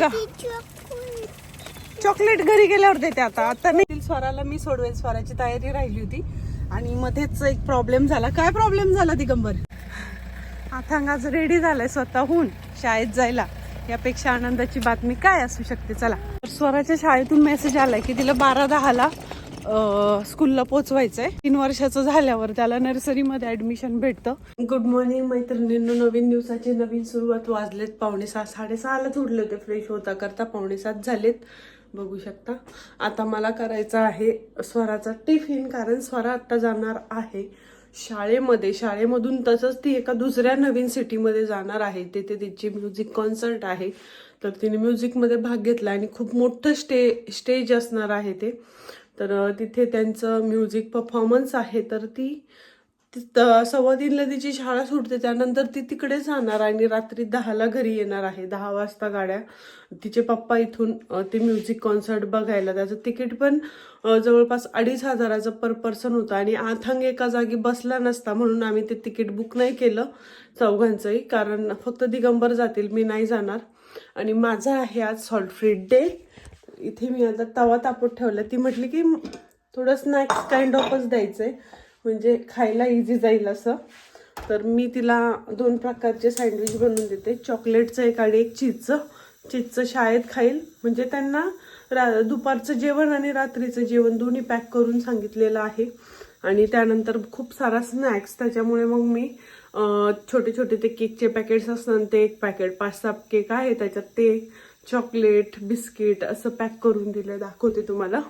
बघा. चॉकलेट घरी गेल्यावर देते आता. आता नाही स्वराला मी सोडवेल. स्वराची तयारी राहिली होती. आणि मध्येच एक प्रॉब्लेम झाला. काय प्रॉब्लेम झाला दिगंबर? आज रेडी झालाय स्वतःहून शाळेत जायला. यापेक्षा आनंदाची बातमी काय असू शकते? चला. स्वराच्या शाळेतून मेसेज आलाय की तिला बारा दहाला स्कूलला स्कूलला आहे तीन वर्षाचं झाल्यावर त्याला नर्सरीमध्ये ऍडमिशन भेटतं. गुड मॉर्निंग मैत्रिणींनो. नवीन दिवसाची नवीन सुरुवात. वाजलेत पावणे सहा साडेसहालाच उठले होते. फ्रेश होता करता पावणे सात झालेत. बघू शकता. आता मला करायचं आहे स्वराचा टिफिन कारण स्वरा आता जाणार आहे शाळेमध्ये. शाळेमधून तसंच ती एका दुसऱ्या नवीन सिटीमध्ये जाणार आहे. तिथे तिची म्युझिक कॉन्सर्ट आहे. तर तिने म्युझिकमध्ये भाग घेतला आणि खूप मोठं स्टे स्टेज असणार आहे ते. तर तिथे त्यांचं म्युझिक परफॉर्मन्स आहे. तर ती सव्वा तीनला तिची शाळा सुटते. त्यानंतर ती तिकडे जाणार आणि रात्री दहाला घरी येणार आहे. दहा वाजता गाड्या. तिचे पप्पा इथून ते म्युझिक कॉन्सर्ट बघायला. त्याचं तिकीट पण जवळपास अडीच हजाराचं पर पर्सन होतं. आणि आथंग एका जागी बसला नसता म्हणून आम्ही ते तिकीट बुक नाही केलं चौघांचंही. कारण फक्त दिगंबर जातील मी नाही जाणार. आणि माझा आहे आज सॉल्ट फ्री डे इथे मी आता तवा तापत ठेवला. ती म्हटली की थोडं स्नॅक्स काइंड ऑफच द्यायचं आहे म्हणजे खायला इझी जाईल असं. तर मी तिला दोन प्रकारचे सँडविच बनवून देते. चॉकलेटचं एक आणि एक चीजचं चीजचं शाळेत खाईल. म्हणजे त्यांना रा दुपारचं जेवण आणि रात्रीचं जेवण दोन्ही पॅक करून सांगितलेलं आहे. आणि त्यानंतर खूप सारा स्नॅक्स त्याच्यामुळे मग मी छोटे छोटे ते केकचे पॅकेट्स असतात ते एक पॅकेट पाच सहा केक आहे त्याच्यात ते चॉकलेट बिस्किट असं पॅक करून दिलं. दाखवते तुम्हाला.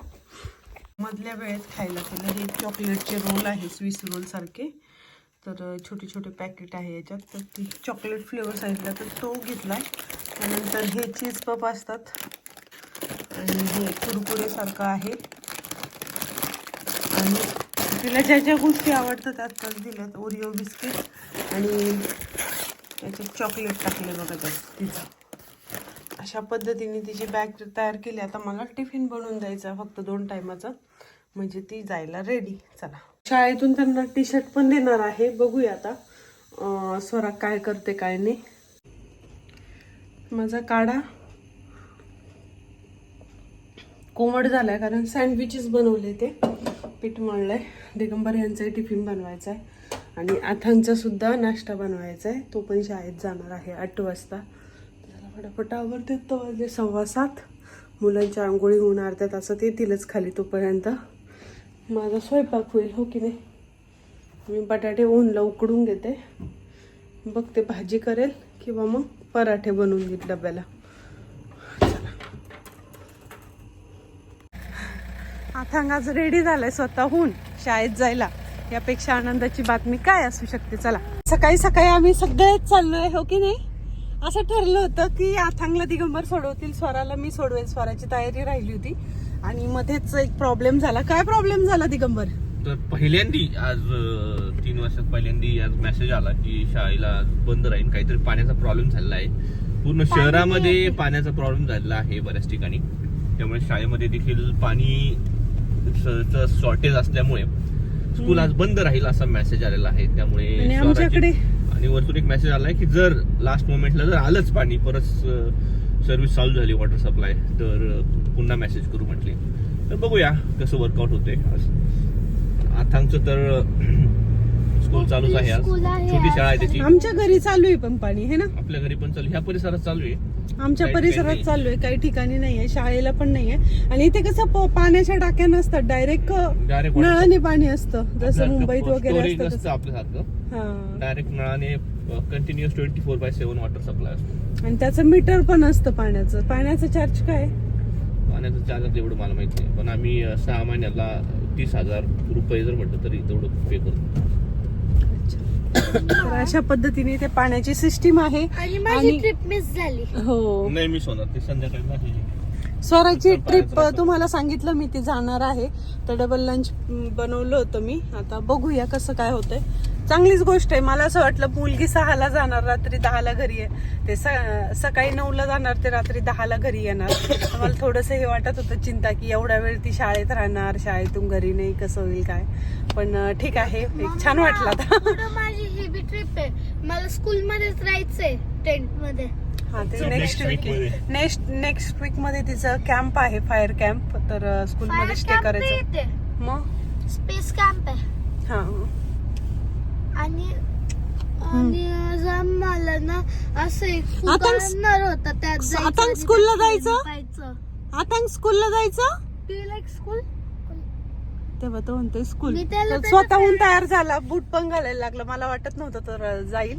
मधल्या वेळेत खायला केलं. हे चॉकलेटचे रोल आहे स्विस रोल सारखे. तर छोटे छोटे पॅकेट आहे याच्यात. तर ती चॉकलेट फ्लेवर सांगितला तर तो घेतला त्यानंतर हे चीज पप असतात. आणि हे कुरकुरेसारखं आहे. आणि तिला ज्या ज्या गोष्टी आवडतात त्यात दिल्यात. ओरिओ बिस्किट आणि त्याच्यात चॉकलेट टाकले बघा त्यात तिचं अशा पद्धतीने तिची बॅग तयार केली. आता मला टिफिन बनवून द्यायचा फक्त दोन टायमाचा. म्हणजे ती जायला रेडी चला. शाळेतून त्यांना टी शर्ट पण देणार आहे. बघूया आता स्वरा काय करते काय नाही. माझा काढा. कोमट झालाय कारण सँडविचेस बनवले ते. पीठ मळलंय. दिगंबर यांचाही टिफिन बनवायचा आहे आणि आथांचा सुद्धा नाश्ता बनवायचा आहे तो पण शाळेत जाणार आहे आठ वाजता. फटाफट आवडते तो वाजले सव्वा सात. मुलांच्या आंघोळी होऊन अर्ध्या तासात येतीलच खाली तोपर्यंत. माझा स्वयंपाक होईल हो की नाही? मी बटाटे ऊनला उकडून घेते. बघते भाजी करेल किंवा मग पराठे बनवून घेत डब्याला. अथांग आज रेडी झालाय स्वतःहून शाळेत जायला. यापेक्षा आनंदाची बातमी काय असू शकते? चला. सकाळी सकाळी आम्ही सगळेच चाललोय हो की नाही? असं ठरलं होतं की अथांगला दिगंबर सोडवतील स्वराला मी सोडवेल स्वराची तयारी राहिली होती. आणि मध्येच एक प्रॉब्लेम झाला. काय प्रॉब्लेम झाला दिगंबर? तर पहिल्यांदी आज तीन वर्षात पहिल्यांदी आज मेसेज आला की शाळेला बंद राहील काहीतरी पाण्याचा प्रॉब्लेम झालेला आहे. पूर्ण शहरामध्ये पाण्याचा प्रॉब्लेम झालेला आहे बऱ्याच ठिकाणी. त्यामुळे शाळेमध्ये देखील पाणी शॉर्टेज असल्यामुळे स्कूल आज बंद राहील असा मेसेज आलेला आहे. त्यामुळे आमच्याकडे- आणि वरतून एक मेसेज आलाय की जर लास्ट मोमेंटला जर आलंच पाणी परत सर्व्हिस चालू झाली वॉटर सप्लाय तर पुन्हा मेसेज करू म्हटले. तर बघूया कसं वर्कआउट होते आज आथांगचं तर स्कूल चालूच आहे आज. आहे छोटी शाळा आहे त्याची. आमच्या घरी चालू आहे पण पाणी हे ना? आपल्या घरी पण चालू ह्या परिसरात चालू आहे. आमच्या परिसरात चालू आहे काही ठिकाणी नाहीये शाळेला पण नाहीये आणि इथे कसं पाण्याच्या टाक्या नसतात डायरेक्ट नळाने पाणी असतं. जसं मुंबईत वगैरे. आपल्यासारखं. Direct नळाने continuous twenty four by seven water supply असतो. आणि त्याचं मीटर पण असतं पाण्याचं. पाण्याचं चार्ज काय? पाण्याचं चार्ज एवढं मला माहीत नाही. पण आम्ही सहा महिन्याला तीस हजार रुपये जर म्हटलं तरी तेवढं पे करतो. तर अशा पद्धतीने ते पाण्याची सिस्टीम आहे. आणि माझी आणि- ट्रिप मिस झाली. हो. नाही मी सोनार ते संध्याकाळी message येईल. स्वराची ट्रिप तुम्हाला सांगितलं मी ती जाणार आहे. तर डबल लंच बनवलं होतं मी. आता बघूया कसं काय होतंय. चांगलीच गोष्ट आहे. मला असं वाटलं मुलगी सहाला जाणार रात्री दहाला घरी आहे. ते सकाळी नऊला जाणार ते रात्री दहाला घरी येणार. मला थोडंसं हे वाटत होतं चिंता की एवढा वेळ ती शाळेत राहणार शाळेतून घरी नाही कसं होईल काय. पण ठीक आहे. एक छान वाटलं माझी ही बी ट्रिप आहे. मला स्कूल मध्येच राहायचंय टेंटमध्ये हा ते नेक्स्ट वीक. नेक्स्ट नेक्स्ट वीकमध्ये. तिचं कॅम्प आहे फायर कॅम्प तर स्कूल मध्ये स्टे करायचं. मग? स्पेस कॅम्प आहे. हा आणि आणि जर मला ना असं एक फुगा आता- आणणार होता त्यात जायचं आता आणि स्कूलला त्यात जायचं? पाहायचं. आता स्कूलला जायचं? Do you like school? तेव्हा तो म्हणतोय स्कूल मी त्याला तर त्याच्या स्वतःहून तयार झाला. बूट पण घालायला लागला. मला वाटत नव्हतं तर जाईल.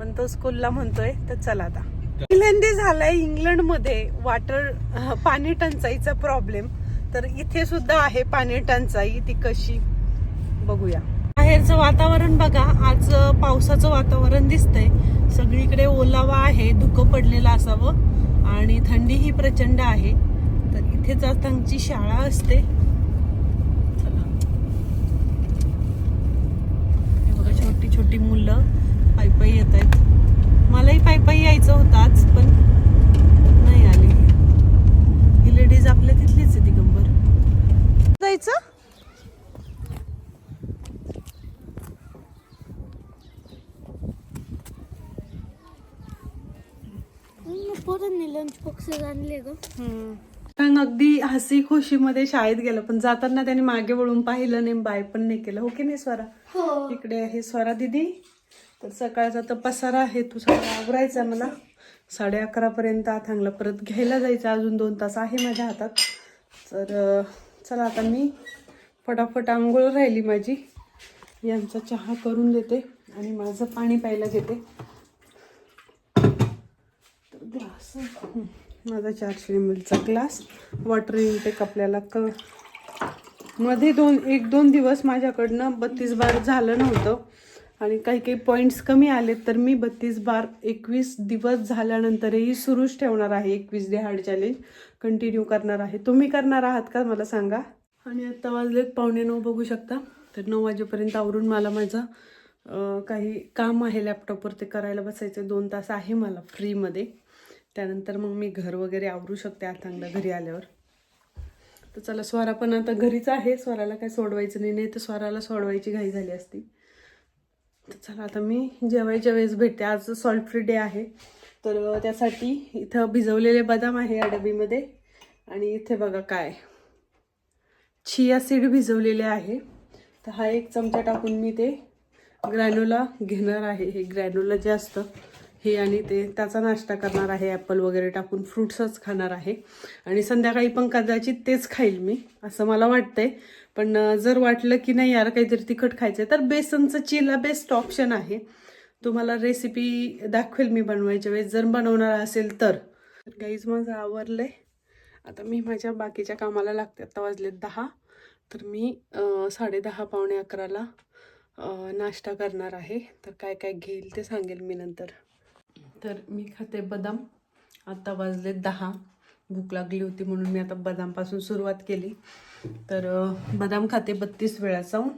पण तो स्कूलला म्हणतोय तर चला आता. पहिल्यांदा झालाय इंग्लंडमध्ये वॉटर पाणी टंचाईचा प्रॉब्लेम तर इथे सुद्धा आहे पाणी टंचाई. ती कशी? बघूया. बाहेरचं वातावरण बघा आज पावसाचं वातावरण दिसतंय. सगळीकडे ओलावा आहे धुकं पडलेलं असावं आणि थंडीही प्रचंड आहे. तर इथेच आतांची शाळा असते. चला. हे बघा छोटी छोटी मुलं पायपाई येत आहेत मलाही पायपाई यायचं होतं आज पण नाही आली. ही लेडीज आपल्या तिथलीच आहे दिगंबर. जायचं? पोरांनी लंच बॉक्सेस आणले ग. अगदी हसी खुशीमध्ये शाळेत गेलं पण जाताना त्याने मागे वळून पाहिलं नाही बाय पण नाही केलं. हो की नाही स्वरा? हो. इकडे आहे स्वरा दिदी. तर सकाळचा तर पसारा आहे तू सगळं आवरायचा मला. साडे अकरा पर्यंत आथांगला परत घ्यायला जायचं अजून दोन तास आहे माझ्या हातात. तर चला आता मी फटाफट आंघोळ राहिली माझी. यांचा चहा करून देते आणि माझं पाणी प्यायला घेते तर ग्लास हं, माझा चारशे एम एलचा ग्लास वॉटर इनटेक आपल्याला क मध्ये दोन एक दोन दिवस माझ्याकडनं बत्तीस बार झालं नव्हतं. आणि काही काही पॉईंट्स कमी आलेत तर मी बत्तीस बार एकवीस दिवस झाल्यानंतरही सुरूच ठेवणार आहे एकवीस डे हार्ड चॅलेंज कंटिन्यू करणार आहे. तुम्ही करणार आहात का मला सांगा? आणि आत्ता वाजलेत पावणे नऊ बघू शकता. तर नऊ वाजेपर्यंत आवरून मला माझं काही काम आहे लॅपटॉपवर ते करायला बसायचं. दोन तास आहे मला फ्रीमध्ये त्यानंतर मग मी घर वगैरे आवरू शकते आथांगला घरी आल्यावर. तर चला स्वरा पण आता घरीच आहे. स्वराला काय सोडवायचं नाही. नाही तर स्वराला सोडवायची घाई झाली असती. तर चला आता मी जेवायच्या वेळेस भेटते. आज सॉल्ट फ्री डे आहे. तर त्यासाठी इथं भिजवलेले बदाम आहे या डबीमध्ये आणि इथे बघा काय. छिया सीड भिजवलेले आहे. तर हा एक चमचा टाकून मी ते ग्रॅनोला घेणार आहे. हे ग्रॅनोला जे असतं हे आणि ते. त्याचा नाश्ता करणार आहे ॲपल वगैरे टाकून फ्रुट्सच खाणार आहे. आणि संध्याकाळी पण कदाचित तेच खाईल मी असं मला वाटतंय. पण जर वाटलं की नाही यार काहीतरी तिखट खायचं तर बेसनचं चिला बेस्ट ऑप्शन आहे. तुम्हाला रेसिपी दाखवेल मी बनवायच्या वेळेस. जर बनवणार असेल तर. गाईज माझं आवरलंय. आता मी माझ्या बाकीच्या कामाला लागते. आता वाजलेत दहा. तर मी साडेदहा पावणे अकराला नाश्ता करणार आहे. तर काय काय घेईल ते सांगेल मी नंतर. तर मी खाते बदाम. आता वाजले दहा. भूक लागली होती म्हणून मी आता बदामपासून सुरुवात केली. तर बदाम खाते बत्तीस वेळा जाऊन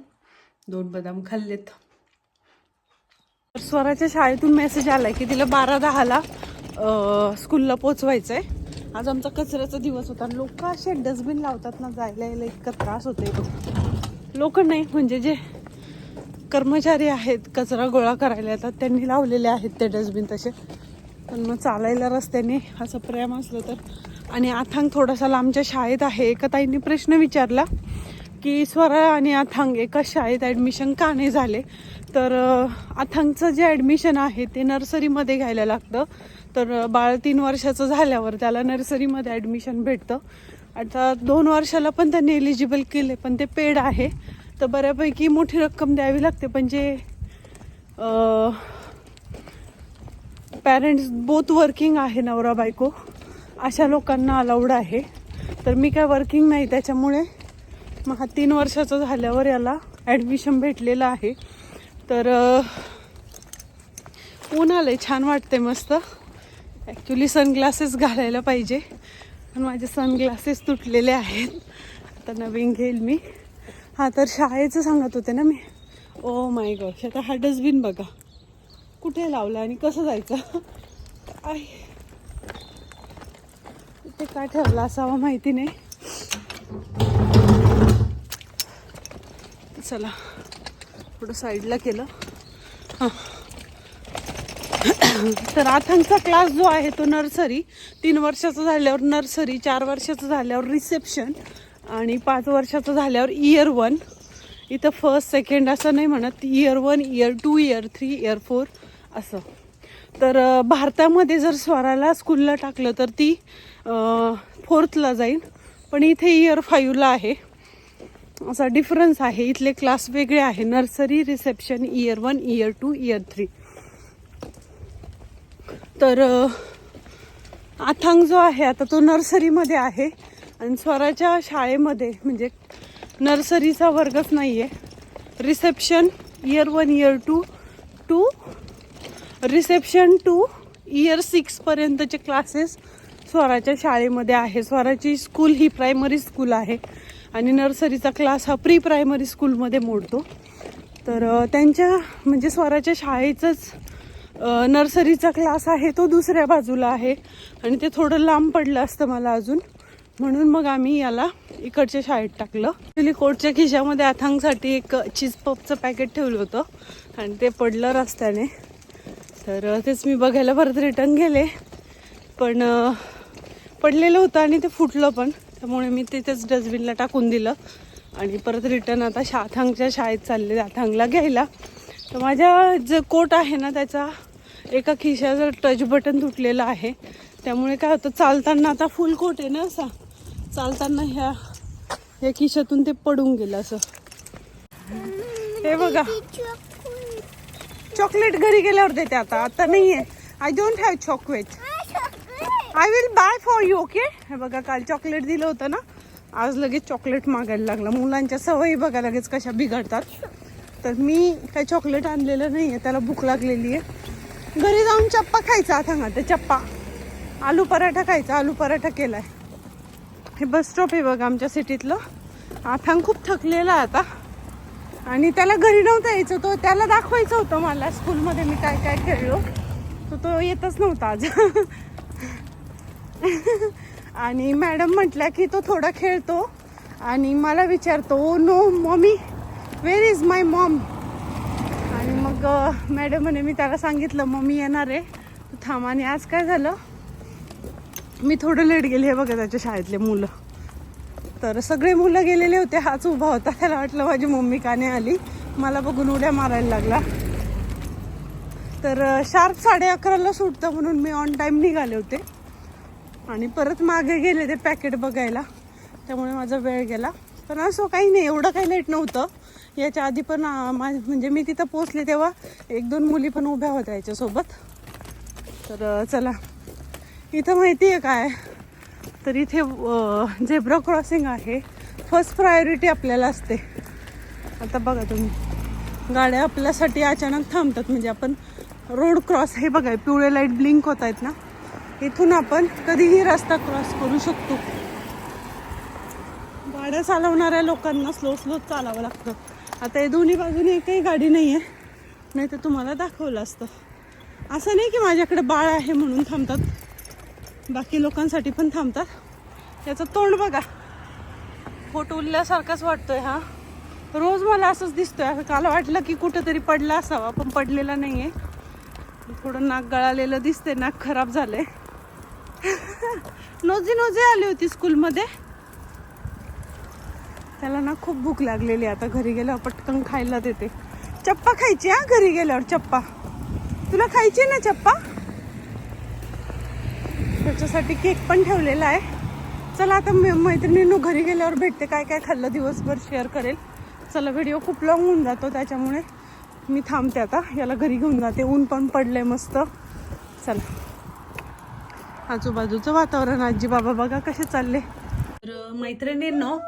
दोन बदाम खाल्लेत. तर स्वराच्या शाळेतून मेसेज आलाय की तिला बारा दहाला स्कूलला पोचवायचं आहे आज आमचा कचऱ्याचा दिवस होता. लोक असे डस्टबिन लावतात ना जायला यायला इतका त्रास होतोय लोक नाही म्हणजे जे कर्मचारी आहेत कचरा गोळा करायला येतात. त्यांनी लावलेले आहेत ते डस्टबिन तसे. पण मग चालायला रस्त्याने असं प्रेम असलं तर. आणि अथांग थोडासा लांबच्या शाळेत आहे. एका ताईंनी प्रश्न विचारला की स्वरा आणि अथांग एकाच शाळेत ॲडमिशन का नाही झाले? तर अथांगचं जे ॲडमिशन आहे ते नर्सरीमध्ये घ्यायला लागतं. तर बाळ तीन वर्षाचं झाल्यावर त्याला नर्सरीमध्ये ॲडमिशन भेटतं. आता दोन वर्षाला पण त्यांनी एलिजिबल केले पण ते पेड आहे. तर बऱ्यापैकी मोठी रक्कम द्यावी लागते पण जे पॅरेंट्स बोथ वर्किंग आहे नवरा बायको अशा लोकांना अलाउड आहे. तर मी काय वर्किंग नाही त्याच्यामुळे मग हा तीन वर्षाचं झाल्यावर याला ॲडमिशन भेटलेलं आहे. तर अ, ऊन आलंय छान वाटते मस्त. ॲक्च्युली सनग्लासेस घालायला पाहिजे. पण माझे सनग्लासेस तुटलेले आहेत. आता नवीन घेईल मी. हा तर शाळेचं सांगत होते ना मी. ओ माय गॉश आता हा डस्टबिन बघा. कुठे लावला आणि कसं जायचं? आय ते काय ठेवलं असावं माहिती नाही. चला थोडं साईडला केलं. हां. तर आथांचा क्लास जो आहे तो नर्सरी तीन वर्षाचा झाल्यावर नर्सरी चार वर्षाचं झाल्यावर रिसेप्शन आणि पाच वर्षाचं झाल्यावर इयर वन इथं फर्स्ट सेकंड असं नाही म्हणत. Year one year two year three year four असं. तर भारतामध्ये जर स्वराला स्कूलला टाकलं तर ती फोर्थला जाईल. पण इथे इयर फाईव्हला आहे. असा डिफरन्स आहे. इथले क्लास वेगळे आहे. Nursery reception year one year two year three तर आथांग जो आहे आता तो नर्सरीमध्ये आहे. आणि स्वराच्या शाळेमध्ये म्हणजे नर्सरीचा वर्गच नाही आहे reception year one year two two reception two year सिक्सपर्यंतचे classes स्वराच्या शाळेमध्ये आहे. स्वराची स्कूल ही प्रायमरी स्कूल आहे. आणि नर्सरीचा क्लास हा प्री प्रायमरी स्कूलमध्ये मोडतो. तर त्यांच्या म्हणजे स्वराच्या शाळेचंच नर्सरीचा क्लास आहे तो दुसऱ्या बाजूला आहे. आणि ते थोडं लांब पडलं असतं मला अजून. म्हणून मग आम्ही याला इकडच्या शाळेत टाकलं. ॲक्च्युली कोटच्या खिशामध्ये अथांगसाठी एक चीज पपचं पॅकेट ठेवलं होतं. आणि ते पडलं रस्त्याने. तर तेच मी बघायला परत रिटर्न गेले. पण पडलेलं होतं आणि ते फुटलं पण. त्यामुळे मी तिथेच डस्टबिनला टाकून दिलं. आणि परत रिटर्न आता शा अथांगच्या शाळेत चालले अथांगला घ्यायला. तर माझ्या जो कोट आहे ना त्याचा एका खिशाचं टच बटन तुटलेलं आहे. त्यामुळे काय होतं चालताना आता फुल कोट आहे ना असा. चालताना ह्या या खिशातून ते पडून गेलं असं. हे बघा. चॉकलेट घरी गेल्यावर देते आता. आता नाही आहे I don't have chocolate I will buy for you okay हे बघा काल चॉकलेट दिलं होतं ना? आज लगेच चॉकलेट मागायला लागलं. मुलांच्या सवयी बघा लगेच कशा बिघडतात. तर मी काही चॉकलेट आणलेलं नाही आहे त्याला भूक लागलेली आहे घरी जाऊन चप्पा खायचा आता ते चप्पा. आलू पराठा खायचा आलू पराठा केला आहे हे बस स्टॉप आहे बघा आमच्या सिटीतलं. आथांग खूप थकलेला आता. आणि त्याला घरी नव्हता यायचं तो त्याला दाखवायचं होतं मला स्कूलमध्ये मी काय काय खेळलो. तर तो येतच नव्हता आज. आणि मॅडम म्हटल्या की तो थोडा खेळतो. आणि मला विचारतो no mommy where is my mom आणि मग मॅडम म्हणे मी त्याला सांगितलं मम्मी येणार आहे. थांब आणि आज काय झालं? मी थोडं लेट गेले हे बघा त्याच्या शाळेतले मुलं. तर सगळे मुलं गेलेले होते हाच उभा होता. त्याला वाटलं माझी मम्मी का नाही आली. मला बघून उड्या मारायला लागला. तर शार्प साडे अकराला सुटतं म्हणून मी ऑन टाईम निघाले होते. आणि परत मागे गेले ते पॅकेट बघायला. त्यामुळे माझा वेळ गेला. पण असं काही नाही एवढं काही लेट नव्हतं. याच्या आधी पण अं, म्हणजे मी तिथं पोचले तेव्हा एक दोन मुली पण उभ्या होत्या याच्यासोबत. तर चला. इथं माहिती आहे काय? तर इथे झेब्रा क्रॉसिंग आहे. फर्स्ट प्रायोरिटी आपल्याला असते. आता बघा तुम्ही. गाड्या आपल्यासाठी अचानक थांबतात. म्हणजे आपण रोड क्रॉस हे बघा पिवळे लाइट ब्लिंक होत आहेत ना? इथून आपण कधीही रस्ता क्रॉस करू शकतो. गाड्या चालवणाऱ्या लोकांना स्लो स्लो चालावं लागतं. आता हे दोन्ही बाजूने एकही गाडी नाही आहे नाही तर तुम्हाला दाखवलं असतं. असं नाही की माझ्याकडे बाळ आहे म्हणून थांबतात. बाकी लोकांसाठी पण थांबतात. याचं तोंड बघा. फोटो उरल्यासारखाच वाटतोय हा. रोज मला असंच दिसतोय. काल वाटलं की कुठंतरी पडला असावा पण पडलेला नाही आहे थोडं नाक गळालेलं दिसतंय नाक खराब झालंय. नोजी नोजी आली होती स्कूलमध्ये. त्याला ना खूप भूक लागलेली आहे. आता घरी गेल्यावर पटकन खायला देते. चप्पा खायची हा? घरी गेल्यावर चप्पा. तुला खायची ना चप्पा? त्याच्यासाठी केक पण ठेवलेला आहे. चला आता मी मैत्रिणींनो घरी गेल्यावर भेटते काय काय खाल्लं दिवसभर शेअर करेल. चला व्हिडिओ खूप लॉंग होऊन जातो त्याच्यामुळे मी थांबते आता. याला घरी घेऊन जाते. ऊन पण पडलंय मस्त. चला. आजूबाजूचं वातावरण आजी बाबा बघा कसे चालले. तर मैत्रिणींनो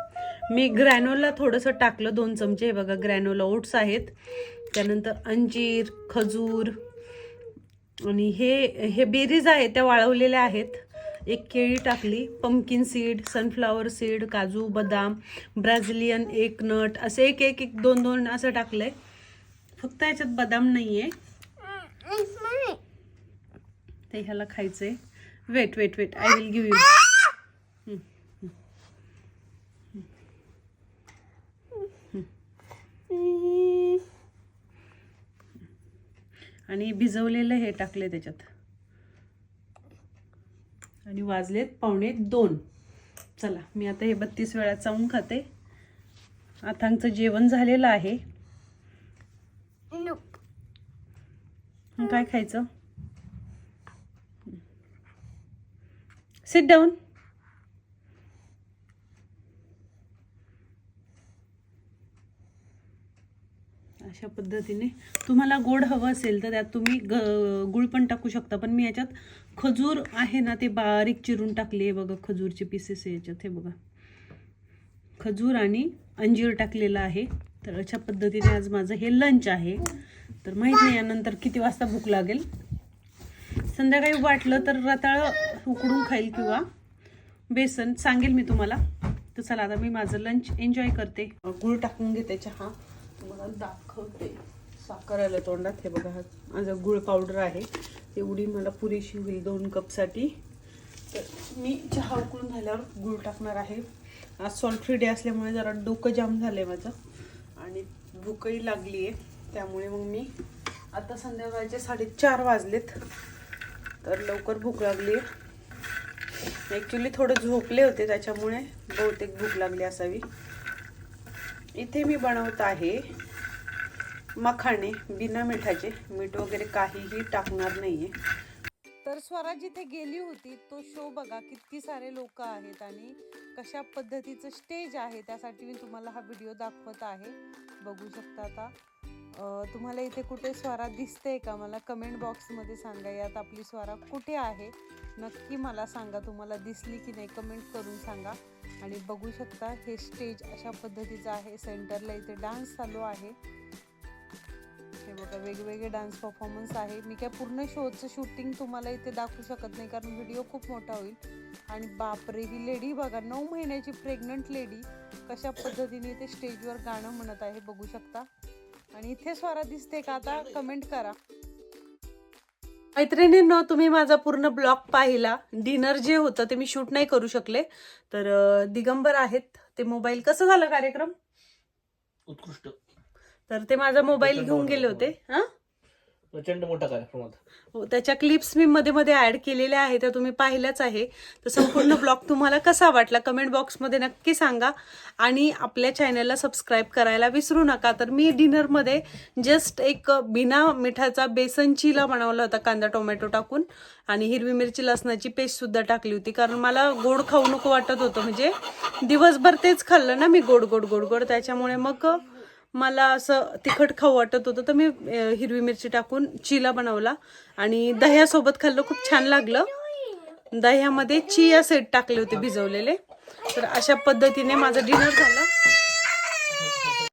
मी ग्रॅनोला थोडंसं टाकलं. दोन चमचे हे बघा ग्रॅनोला ओट्स आहेत. त्यानंतर अंजीर खजूर आणि हे हे बेरीज आहेत त्या वाळवलेल्या आहेत. एक केळी टाकली पंपकिन सीड सनफ्लावर सीड काजू बदाम ब्राझिलियन एक नट असे एक एक एक दोन दोन असं टाकलं आहे फक्त याच्यात बदाम नाही आहे ते ह्याला खायचं आहे wait wait wait I will give you आणि भिजवलेलं हे टाकले त्याच्यात. आणि वाजलेत पावणे दोन. चला मी आता हे बत्तीस वेळा चावून खाते. आथांगचं जेवण झालेलं आहे. काय खायचं? सिट डाऊन अशा पद्धतीने. तुम्हाला गोड हवं असेल तर त्यात तुम्ही ग गुळ पण टाकू शकता. पण मी याच्यात खजूर आहे ना ते बारीक चिरून टाकले बघा खजूरचे पीसेस आहे याच्यात हे बघा. खजूर आणि अंजीर टाकलेलं आहे. तर अशा पद्धतीने आज माझं हे लंच आहे. तर माहीत नाही यानंतर किती वाजता भूक लागेल. संध्याकाळी वाटलं तर रताळं उकडून खाईल किंवा बेसन सांगेल मी तुम्हाला. तर चला आता मी माझं लंच एन्जॉय करते. गुळ टाकून घेते चहा. तुम्हाला दाखवते. साखर आलं तोंडात. हे बघा माझं गुळ पावडर आहे. एवढी मला पुरेशी होईल दोन कपसाठी तर मी चहा उकळून झाल्यावर गुळ टाकणार आहे. आज सॉल्ट फ्री डे असल्यामुळे जरा डोकं जाम झालं आहे माझं. आणि भूकही लागली आहे त्यामुळे मग मी आता संध्याकाळचे साडेचार वाजलेत. तर लवकर भूक लागली आहे ॲक्च्युली थोडं झोपले होते त्याच्यामुळे बहुतेक भूक लागली असावी. इथे मी बनवत आहे मखाणे बिना मिठाचे मीठ वगैरे काहीही टाकणार नाहीये. तर स्वरा जिथे गेली होती तो शो बघा किती सारे लोक आहेत आणि कशा पद्धतीचं स्टेज आहे त्यासाठी मी तुम्हाला हा व्हिडिओ दाखवत आहे. बघू शकता आता. तुम्हाला इथे कुठे स्वरा दिसते का? मला कमेंट बॉक्समध्ये सांगा यात आपली स्वरा कुठे आहे? नक्की मला सांगा तुम्हाला दिसली की नाही कमेंट करून सांगा. आणि बघू शकता हे स्टेज अशा पद्धतीचं आहे. सेंटरला इथे डान्स चालू आहे. बघा वेगवेगळे डान्स परफॉर्मन्स आहे मी काय पूर्ण शोचं शूटिंग तुम्हाला इथे दाखवू शकत नाही कारण व्हिडिओ खूप मोठा होईल. आणि बापरे ही लेडी बघा नऊ महिन्याची प्रेग्नंट लेडी कशा पद्धतीने इथे स्टेजवर गाणं म्हणत आहे बघू शकता. आणि इथे स्वरा दिसते का आता? कमेंट करा. मैत्रिणींनो तुम्ही माझा पूर्ण ब्लॉग पाहिला. डिनर जे होतं ते मी शूट नाही करू शकले. तर दिगंबर आहेत. ते मोबाईल कसं झालं कार्यक्रम? उत्कृष्ट. तर ते माझा मोबाईल घेऊन गेले होते. हा? प्रचंड मोठा कार्यक्रम होता. हो त्याच्या क्लिप्स मी मध्ये मध्ये ऍड केलेल्या आहेत त्या तुम्ही पाहिल्याच आहे. तर संपूर्ण ब्लॉग तुम्हाला कसा वाटला? कमेंट बॉक्समध्ये नक्की सांगा. आणि आपल्या चॅनलला सबस्क्राईब करायला विसरू नका. तर मी डिनरमध्ये जस्ट एक बिना मिठाचा बेसन चिला बनवला होता कांदा टोमॅटो टाकून. आणि हिरवी मिरची लसणाची पेस्ट सुद्धा टाकली होती. कारण मला गोड खाऊ नको वाटत होतं. म्हणजे दिवसभर तेच खाल्लं ना मी गोड गोड गोड गोड. त्याच्यामुळे मग मला असं तिखट खाऊ वाटत होतं तर मी हिरवी मिरची टाकून चिला बनवला. आणि दह्यासोबत खाल्लं खूप छान लागलं. दह्यामध्ये चिया सेट टाकले होते भिजवलेले. तर अशा पद्धतीने माझं डिनर झालं.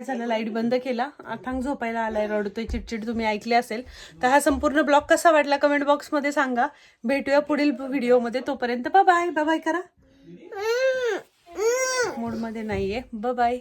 झालं लाइट बंद केला. अथांग झोपायला आलाय रडतोय चिडचिड तुम्ही ऐकले असेल. तर हा संपूर्ण ब्लॉग कसा वाटला कमेंट बॉक्समध्ये सांगा. भेटूया पुढील व्हिडिओमध्ये. तोपर्यंत बाय बाय बाय करा मूडमध्ये नाहीये. बाय